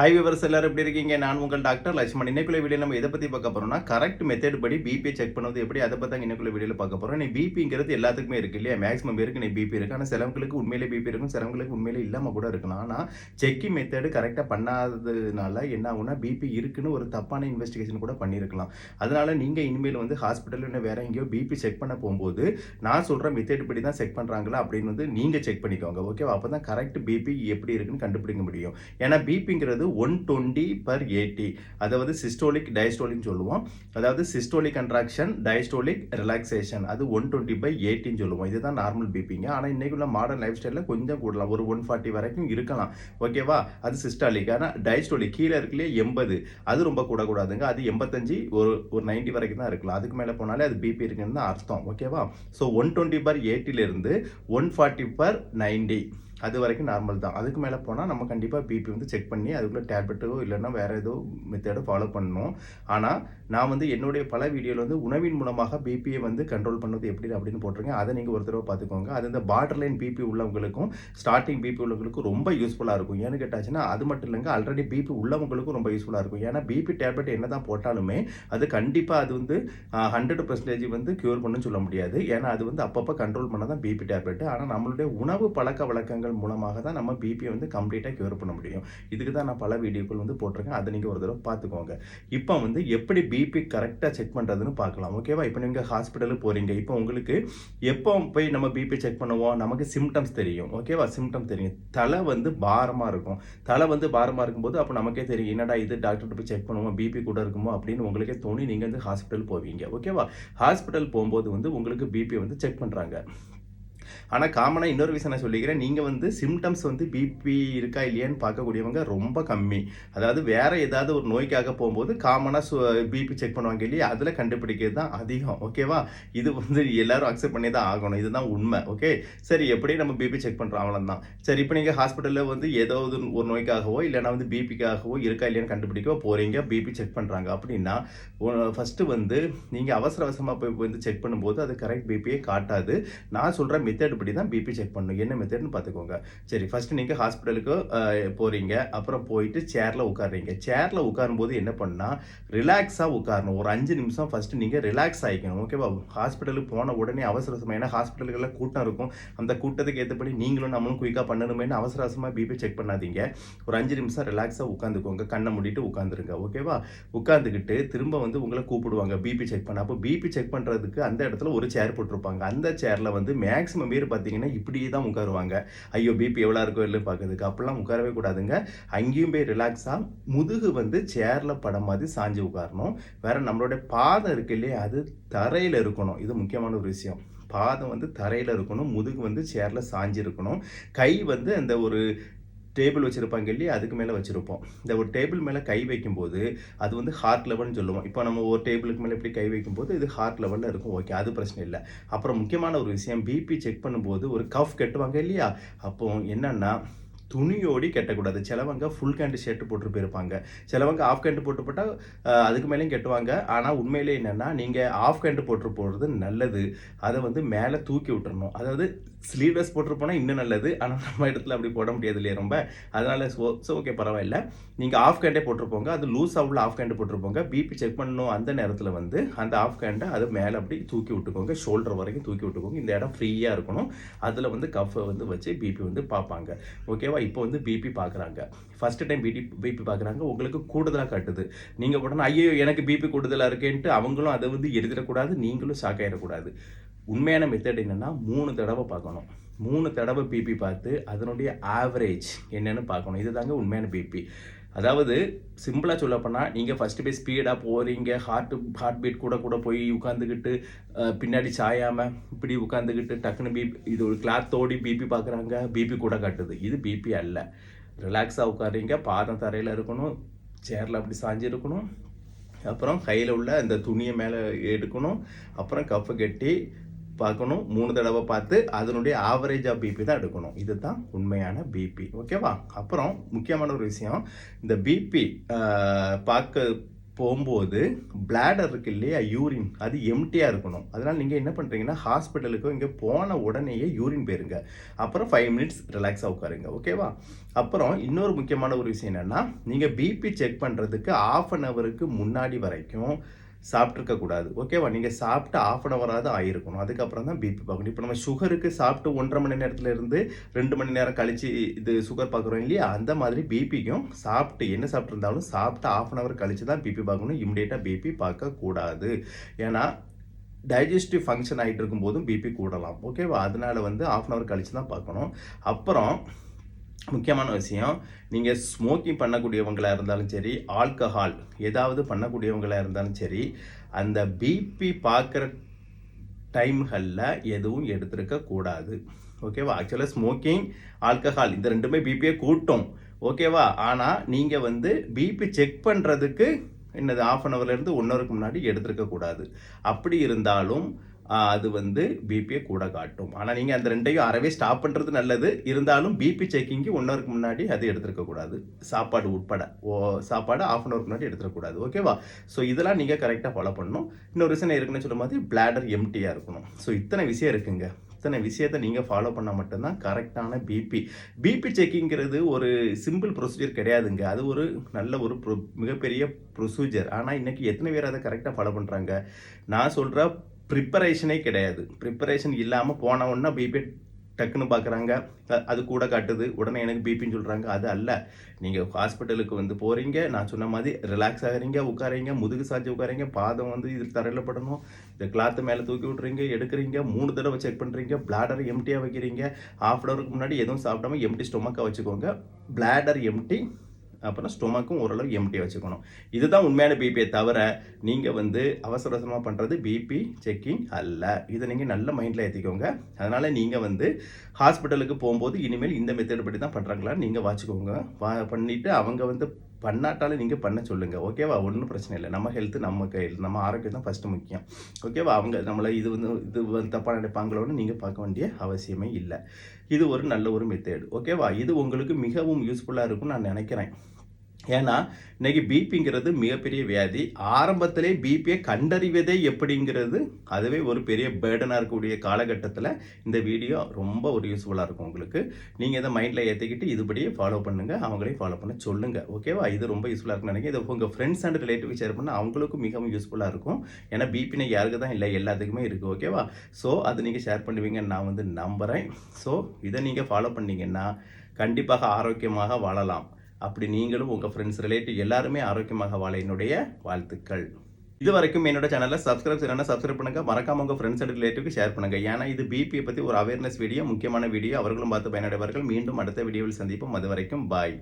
High viewers எல்லாரும் எப்படி இருக்கீங்க? நான் உங்கள் டாக்டர் லட்சுமண் இன்னைக்குள்ள வீடியோ நம்ம எதை பற்றி பார்க்க போகிறோம்னா கரெக்ட் மெத்தட் படி பிபி செக் பண்ணுவது எப்படி அதை பற்றி இன்னைக்குள்ள வீடியோவில் பார்க்க போகிறோம் நீ பிபிங்கிறது எல்லாத்துக்குமே இருக்கு இல்லையா? மேக்ஸிமம் பேருக்கு நீ பிபி இருக்கு. ஆனால் சிலவங்களுக்கு உண்மையிலே பிபி இருக்கும் சிலவங்களுக்கு உண்மையிலே இல்லாம கூட இருக்கலாம். ஆனால் செக்கிங் மெத்தடு கரெக்டாக பண்ணாததுனால என்ன ஆகுனா பிபி இருக்குன்னு ஒரு தப்பான இன்வெஸ்டிகேஷன் கூட பண்ணியிருக்கலாம் அதனால நீங்கள் இனிமேல் வந்து ஹாஸ்பிட்டலில் இல்லை வேற எங்கேயோ பிபி செக் பண்ண போகும்போது நான் சொல்கிற மெத்தட் படி தான் செக் பண்ணுறாங்களா அப்படின்னு வந்து நீங்கள் செக் பண்ணிக்கோங்க. ஓகேவா அப்பதான் கரெக்ட் பிபி எப்படி இருக்குன்னு கண்டுபிடிக்க முடியும். ஏன்னா பிபிங்கிறது ஒன் டுவெண்ட்டி பர் எயிட்டி அதாவது சிஸ்டோலிக் டயஸ்டோலிக் சொல்லுவோம். அதாவது சிஸ்டோலிக் கன்ட்ராக்ஷன் டயஸ்டோலிக் ரிலாக்ஸேஷன் அது ஒன் டுவெண்ட்டி பை எயிட்டின்னு சொல்லுவோம். இதுதான் நார்மல் பிபிங்க ஆனால் இன்னைக்குள்ள மாடர்ன் லைஃப் ஸ்டைலில் கொஞ்சம் கூடலாம். ஒரு ஒன் ஃபார்ட்டி வரைக்கும் இருக்கலாம். ஓகேவா அது சிஸ்டாலிக் ஆனால் டயஸ்டோலிக் கீழே இருக்குல்லையே எண்பது. அது ரொம்ப கூடக்கூடாதுங்க. அது எண்பத்தஞ்சு ஒரு ஒரு நைன்ட்டி வரைக்கும் தான் இருக்கலாம். அதுக்கு மேலே போனாலே அது பிபி இருக்குன்னு தான் அர்த்தம். ஓகேவா ஸோ ஒன் டுவெண்ட்டி பர் எயிட்டிலிருந்து ஒன் ஃபார்ட்டி பர் நைன்டி அது வரைக்கும் நார்மல் தான். அதுக்கு மேலே போனால் நம்ம கண்டிப்பாக பிபி வந்து செக் பண்ணி அதுக்குள்ளே டேப்லெட்டோ இல்லைன்னா வேறு ஏதோ மெத்தடோ ஃபாலோ பண்ணணும். ஆனால் நான் வந்து என்னுடைய பல வீடியோவில் வந்து உணவின் மூலமாக பிபியை வந்து கண்ட்ரோல் பண்ணது எப்படி அப்படின்னு போட்டிருக்கேன். அதை நீங்கள் ஒரு தடவை பார்த்துக்கோங்க. அது இந்த பார்டர் லைன் பிபி உள்ளவங்களுக்கும் ஸ்டார்டிங் பிபி உள்ளவங்களுக்கும் ரொம்ப யூஸ்ஃபுல்லாக இருக்கும். ஏன்னு கேட்டாச்சுன்னா அது மட்டும் இல்லைங்க ஆல்ரெடி பிபி உள்ளவங்களுக்கும் ரொம்ப யூஸ்ஃபுல்லாக இருக்கும். ஏன்னா பிபி டேப்லெட் என்ன தான் போட்டாலுமே அது கண்டிப்பாக அது வந்து ஹண்ட்ரட் பர்சன்டேஜ் வந்து க்யூர் பண்ணுன்னு சொல்ல முடியாது. ஏன்னா அது வந்து அப்பப்போ கண்ட்ரோல் பண்ண தான் பிபி டேப்லெட் ஆனால் நம்மளுடைய உணவு பழக்க வழக்கங்கள் மூலமாக தான் நம்ம பிபியை வந்து கம்ப்ளீட்டாக க்யூர் பண்ண முடியும். இதுக்கு தான் நான் பல வீடியோக்கள் வந்து போட்டிருக்கேன். அதை நீங்கள் ஒரு தடவை பார்த்துக்கோங்க. இப்போ வந்து எப்படி பிபி கரெக்டாக செக் பண்ணுறதுன்னு பார்க்கலாம். ஓகேவா இப்போ நீங்கள் ஹாஸ்பிட்டலுக்கு போகிறீங்க இப்போ உங்களுக்கு எப்போ போய் நம்ம பிபி செக் பண்ணுவோம்? நமக்கு சிம்டம்ஸ் தெரியும். ஓகேவா சிம்டம் தெரியும். தலை வந்து பாரமாக இருக்கும். தலை வந்து பாரமாக இருக்கும்போது அப்போ நமக்கே தெரியும். என்னடா இது? டாக்டர் போய் செக் பண்ணுவோம்? பிபி கூட இருக்குமோ? அப்படின்னு உங்களுக்கே தோணி நீங்கள் வந்து ஹாஸ்பிட்டல் போவீங்க. ஓகேவா ஹாஸ்பிட்டல் போகும்போது வந்து உங்களுக்கு பிபி வந்து செக் பண்ணுறாங்க ஆனால் காமனாக இன்னொரு விஷயம் நான் சொல்லிக்கிறேன். நீங்கள் வந்து சிம்டம்ஸ் வந்து பிபி இருக்கா இல்லையான்னு பார்க்கக்கூடியவங்க ரொம்ப கம்மி. அதாவது வேறு ஏதாவது ஒரு நோய்க்காக போகும்போது காமனாக பிபி செக் பண்ணுவாங்க இல்லையா? அதில் கண்டுபிடிக்கிறது தான் அதிகம். ஓகேவா இது வந்து எல்லாரும் அக்செப்ட் பண்ணி தான் ஆகணும். இதுதான் உண்மை. ஓகே சரி எப்படி நம்ம பிபி செக் பண்ணுறோம் அவ்வளோதான் சரி இப்போ நீங்கள் ஹாஸ்பிட்டலில் வந்து ஏதாவது ஒரு நோய்க்காகவோ இல்லைனா வந்து பிபிக்காகவோ இருக்கா இல்லையான்னு கண்டுபிடிக்கவோ போகிறீங்க பிபி செக் பண்ணுறாங்க அப்படின்னா ஃபஸ்ட்டு வந்து நீங்கள் அவசர அவசரமாக போய் வந்து செக் பண்ணும்போது அது கரெக்ட் பிபியே காட்டாது. நான் சொல்கிற மெத்தட் படி தான் பிபி செக் பண்ணணும். என்ன மெத்தட்னு பார்த்துக்கோங்க. சரி ஃபர்ஸ்ட் நீங்கள் ஹாஸ்பிட்டலுக்கு போகிறீங்க அப்புறம் போயிட்டு சேரில் உட்காருறீங்க. சேரில் உட்காரும்போது என்ன பண்ணால் ரிலாக்ஸாக உட்காரணும். ஒரு அஞ்சு நிமிஷம் ஃபஸ்ட்டு நீங்கள் ரிலாக்ஸ் ஆகிக்கணும் ஓகேவா ஹாஸ்பிட்டலுக்கு போன உடனே அவசர அவசரமாக ஏன்னா ஹாஸ்பிட்டல்களில் கூட்டம் இருக்கும். அந்த கூட்டத்துக்கு ஏற்றபடி நீங்களும் நம்மளும் குயிக்காக பண்ணணுமேனு அவசர அவசரமாக பிபி செக் பண்ணாதீங்க. ஒரு அஞ்சு நிமிஷம் ரிலாக்ஸாக உட்காந்துக்கோங்க. கண்ணை மூடிட்டு உட்காந்துருங்க. ஓகேவா உட்காந்துக்கிட்டு திரும்ப வந்து உங்களை கூப்பிடுவாங்க. பிபி செக் பண்ண. அப்போ பிபி செக் பண்ணுறதுக்கு அந்த இடத்துல ஒரு சேர் போட்டிருப்பாங்க. அந்த சேரில் வந்து மேக்ஸிமம் பேர் பார்த்தீங்கன்னா இப்படியே தான் உட்காருவாங்க. ஐயோ பிபி எவ்வளோ இருக்கோ இல்லை பார்க்குறதுக்கு. அப்படிலாம் உட்காரவே கூடாதுங்க. அங்கேயும் போய் ரிலாக்ஸாக முதுகு வந்து சேரில் படம் மாதிரி சாஞ்சு உட்காரணும். வேறு நம்மளுடைய பாதம் இருக்கு இல்லையா அது தரையில் இருக்கணும். இது முக்கியமான ஒரு விஷயம். பாதம் வந்து தரையில் இருக்கணும் முதுகு வந்து சேரில் சாஞ்சு இருக்கணும் கை வந்து அந்த ஒரு டேபிள் வச்சுருப்பாங்க இல்லையா? அதுக்கு மேலே வச்சுருப்போம். இந்த ஒரு டேபிள் மேலே கை வைக்கும்போது அது வந்து ஹார்ட் லெவல்னு சொல்லுவோம். இப்போ நம்ம ஒரு டேபிளுக்கு மேலே இப்படி கை வைக்கும்போது இது ஹார்ட் லெவலில் இருக்கும். ஓகே அது பிரச்சனை இல்லை. அப்புறம் முக்கியமான ஒரு விஷயம் பிபி செக் பண்ணும்போது ஒரு கஃப் கட்டுவாங்க இல்லையா? அப்போ என்னென்னா துணியோடி கெட்டக்கூடாது. சிலவங்க ஃபுல் கேண்டு ஷர்ட் போட்டு போயிருப்பாங்க. சிலவங்க ஆஃப் கேண்டு போட்டு போட்டால் அதுக்கு மேலேயும் கெட்டுவாங்க. ஆனால் உண்மையிலே என்னென்னா நீங்கள் ஆஃப் கேண்டு போட்டு போடுறது நல்லது. அதை வந்து மேலே தூக்கி விட்டுறணும். அதாவது ஸ்லீவ்லெஸ் போட்டு போனால் இன்னும் நல்லது. ஆனால் நம்ம இடத்துல அப்படி போட முடியாது இல்லையா ரொம்ப. அதனால ஸோ ஸோ ஓகே பரவாயில்ல. நீங்கள் ஆஃப் கேண்டே போட்டிருப்போங்க. அது லூஸ் உள்ள ஆஃப் கேண்டு போட்டிருப்போங்க. பிபி செக் பண்ணணும் அந்த நேரத்தில் வந்து அந்த ஆஃப் கேண்டை அது மேலே அப்படி தூக்கி விட்டுக்கோங்க. ஷோல்டர் வரைக்கும் தூக்கி விட்டுக்கோங்க. இந்த இடம் ஃப்ரீயாக இருக்கணும். அதில் வந்து கஃபை வந்து வச்சு பிபி வந்து பார்ப்பாங்க. ஓகேவா இப்போ வந்து பிபி பார்க்குறாங்க. ஃபஸ்ட்டு டைம் பிபி பிபி பார்க்குறாங்க. உங்களுக்கு கூடுதலாக காட்டுது. நீங்கள் உடனே ஐயோ எனக்கு பிபி கூடுதலாக இருக்கேன்ட்டு அவங்களும் அதை வந்து எழுதிடக்கூடாது. நீங்களும் ஷாக் ஆகிடக்கூடாது உண்மையான மெத்தட் என்னென்னா மூணு தடவை பார்க்கணும். மூணு தடவை பிபி பார்த்து அதனுடைய ஆவரேஜ் என்னென்னு பார்க்கணும். இதுதாங்க உண்மையான பிபி அதாவது சிம்பிளாக சொல்லப்போனால் நீங்கள் ஃபஸ்ட்டு போய் ஸ்பீடாக போகிறீங்க ஹார்ட் ஹார்ட் பீட் கூட கூட போய் உட்காந்துக்கிட்டு பின்னாடி சாயாமல் இப்படி உட்காந்துக்கிட்டு டக்குன்னு பிபி இது ஒரு கிளாத்தோடி பிபி பார்க்குறாங்க. பிபி கூட காட்டுது. இது பிபி அல்ல. ரிலாக்ஸாக உட்காருங்க பாதம் தரையில் இருக்கணும். சேரில் அப்படி சாஞ்சு இருக்கணும். அப்புறம் கையில் உள்ள அந்த துணியை மேலே எடுக்கணும். அப்புறம் கஃப்பை கட்டி பார்க்கணும். மூணு தடவை பார்த்து அதனுடைய ஆவரேஜாக பிபி தான் எடுக்கணும். இதுதான் உண்மையான பிபி ஓகேவா அப்புறம் முக்கியமான ஒரு விஷயம். இந்த பிபி பார்க்க போகும்போது பிளாடர் இருக்கு இல்லையா? யூரின் அது எம்டியாக இருக்கணும். அதனால் நீங்கள் என்ன பண்ணுறீங்கன்னா ஹாஸ்பிட்டலுக்கு இங்கே போன உடனேயே யூரின் போயிருங்க. அப்புறம் ஃபைவ் மினிட்ஸ் ரிலாக்ஸாக உட்காருங்க. ஓகேவா அப்புறம் இன்னொரு முக்கியமான ஒரு விஷயம் என்னென்னா நீங்கள் பிபி செக் பண்ணுறதுக்கு ஆஃப் அன் ஹவருக்கு முன்னாடி வரைக்கும் சாப்பிட்ருக்க கூடாது ஓகேவா? நீங்கள் சாப்பிட்டு ஆஃப் அன் ஹவராவது ஆயிருக்கணும். அதுக்கப்புறம் தான் பிபி பார்க்கணும். இப்போ நம்ம சுகருக்கு சாப்பிட்டு ஒன்றரை மணி நேரத்தில் இருந்து ரெண்டு மணி நேரம் கழிச்சு இது சுகர் பார்க்குறோம் இல்லையா? அந்த மாதிரி பிபிக்கும் சாப்பிட்டு என்ன சாப்பிட்ருந்தாலும் சாப்பிட்டு ஆஃப் அன் ஹவர் கழிச்சு தான் பிபி பார்க்கணும். இமிடியேட்டாக பிபி பார்க்கக்கூடாது. ஏன்னா டைஜஸ்டிவ் ஃபங்க்ஷன் ஆகிட்டு இருக்கும்போதும் பிபி கூடலாம். ஓகேவா? அதனால வந்து ஆஃப் அன் ஹவர் கழிச்சு தான் பார்க்கணும். அப்புறம் முக்கியமான விஷயம் நீங்கள் ஸ்மோக்கிங் பண்ணக்கூடியவங்களாக இருந்தாலும் சரி ஆல்கஹால் ஏதாவது பண்ணக்கூடியவங்களாக இருந்தாலும் சரி அந்த பிபி பார்க்குற டைம்களில் எதுவும் எடுத்திருக்க கூடாது. ஓகேவா ஆக்சுவலாக ஸ்மோக்கிங் ஆல்கஹால் இந்த ரெண்டுமே பிபியை கூட்டும். ஓகேவா ஆனால் நீங்கள் வந்து பிபி செக் பண்ணுறதுக்கு என்னது ஆஃப் அன் ஹவர்லேருந்து ஒன் ஹவருக்கு முன்னாடி எடுத்துருக்கக்கூடாது அப்படி இருந்தாலும் அது வந்து பிபியை கூட காட்டும். ஆனால் நீங்கள் அந்த ரெண்டையும் அறவே ஸ்டாப் பண்ணுறது நல்லது. இருந்தாலும் பிபி செக்கிங்க்கு ஒன் ஹவருக்கு முன்னாடி அது எடுத்துருக்கக்கூடாது சாப்பாடு உட்பட. ஓ சாப்பாடு ஆஃப் அன் ஹவருக்கு முன்னாடி எடுத்துடக்கூடாது ஓகேவா ஸோ இதெல்லாம் நீங்கள் கரெக்டாக ஃபாலோ பண்ணணும். இன்னொரு விஷயம் இருக்குன்னு சொல்லும் போது பிளாடர் எம்டியாக இருக்கணும். ஸோ இத்தனை விஷயம் இருக்குங்க. இத்தனை விஷயத்தை நீங்கள் ஃபாலோ பண்ணால் மட்டும்தான் கரெக்டான பிபி பிபி செக்கிங்கிறது ஒரு சிம்பிள் ப்ரொசீஜர் கிடையாதுங்க. அது ஒரு நல்ல ஒரு மிகப்பெரிய ப்ரொசீஜர் ஆனால் இன்றைக்கி எத்தனை பேர் அதை கரெக்டாக ஃபாலோ பண்ணுறாங்க நான் சொல்கிற ப்ரிப்பரேஷனே கிடையாது. ப்ரிப்பரேஷன் இல்லாமல் போன உடனே பிபி டக்குன்னு பார்க்குறாங்க அது கூட காட்டுது. உடனே எனக்கு பிபின்னு சொல்கிறாங்க அது அல்ல. நீங்கள் ஹாஸ்பிட்டலுக்கு வந்து போகிறீங்க நான் சொன்ன மாதிரி ரிலாக்ஸ் ஆகுறீங்க உட்காரீங்க முதுகு சாஞ்சு உட்காரீங்க பாதம் வந்து இது தரையில் படணும் இந்த கிளாத்து மேலே தூக்கி விட்றீங்க எடுக்கிறீங்க மூணு தடவை செக் பண்ணுறீங்க பிளாடர் எம்டியாக வைக்கிறீங்க. ஆஃப் ஹவருக்கு முன்னாடி எதுவும் சாப்பிடாம எம்டி ஸ்டொமக்காக வச்சுக்கோங்க. பிளாடர் எம்டி அப்புறம் ஸ்டொமக்கும் ஓரளவு எம்டியாக வச்சுக்கணும். இதுதான் உண்மையான பிபியை தவிர நீங்கள் வந்து அவசர அவசரமாக பண்ணுறது பிபி செக்கிங் அல்ல. இதை நீங்கள் நல்ல மைண்டில் ஏற்றிக்கோங்க அதனால் நீங்கள் வந்து ஹாஸ்பிட்டலுக்கு போகும்போது இனிமேல் இந்த மெத்தட் படி தான் பண்ணுறாங்களான்னு நீங்கள் வாச்சிக்கோங்க. வா பண்ணிவிட்டு அவங்க வந்து பண்ணாட்டாலும் நீங்கள் பண்ண சொல்லுங்கள் ஓகேவா ஒன்றும் பிரச்சனை இல்லை. நம்ம ஹெல்த்து நம்ம கையில் நம்ம ஆரோக்கியம் தான் ஃபஸ்ட்டு முக்கியம். ஓகேவா அவங்க நம்மளை இது வந்து இது வந்து தப்பாக நினைப்பாங்களோன்னு நீங்கள் பார்க்க வேண்டிய அவசியமே இல்லை. இது ஒரு நல்ல ஒரு மெத்தேடு ஓகேவா இது உங்களுக்கு மிகவும் யூஸ்ஃபுல்லாக இருக்கும்னு நான் நினைக்கிறேன். ஏன்னா இன்னைக்கு பிபிங்கிறது மிகப்பெரிய வியாதி. ஆரம்பத்திலே பிபியை கண்டறிவதே எப்படிங்கிறது அதுவே ஒரு பெரிய பேர்டனாக இருக்கக்கூடிய காலகட்டத்தில் இந்த வீடியோ ரொம்ப ஒரு யூஸ்ஃபுல்லாக இருக்கும் உங்களுக்கு. நீங்கள் இதை மைண்டில் ஏற்றிக்கிட்டு இதுபடியே ஃபாலோ பண்ணுங்கள் அவங்களையும் ஃபாலோ பண்ண சொல்லுங்கள் ஓகேவா இது ரொம்ப யூஸ்ஃபுல்லாக இருக்கும்னு நினைக்கிறேன். இது உங்கள் ஃப்ரெண்ட்ஸ் அண்ட் ரிலேட்டிவ் ஷேர் பண்ணால் அவங்களுக்கும் மிகவும் யூஸ்ஃபுல்லாக இருக்கும். ஏன்னா பிபினை யாருக்கு தான் இல்லை எல்லாத்துக்குமே இருக்குது ஓகேவா ஸோ அது நீங்கள் ஷேர் பண்ணுவீங்கன்னு நான் வந்து நம்புகிறேன் ஸோ இதை நீங்கள் ஃபாலோ பண்ணிங்கன்னா கண்டிப்பாக ஆரோக்கியமாக வாழலாம். அப்படி நீங்களும் உங்கள் ஃப்ரெண்ட்ஸ் ரிலேட்டிவ் எல்லாருமே ஆரோக்கியமாக வாழ என்னுடைய வாழ்த்துக்கள். இது வரைக்கும் என்னோட சேனலில் சப்ஸ்கிரைப் செய்யணும் சப்ஸ்கிரைப் பண்ணுங்கள் மறக்காம உங்கள் ஃப்ரெண்ட்ஸ் அண்ட் ரிலேட்டிவ்க்கு ஷேர் பண்ணுங்கள் ஏன்னா இது பிபியை பற்றி ஒரு அவேர்னஸ் வீடியோ முக்கியமான வீடியோ அவர்களும் பார்த்து பயனடைவார்கள். மீண்டும் அடுத்த வீடியோவில் சந்திப்போம். அது வரைக்கும் பாய்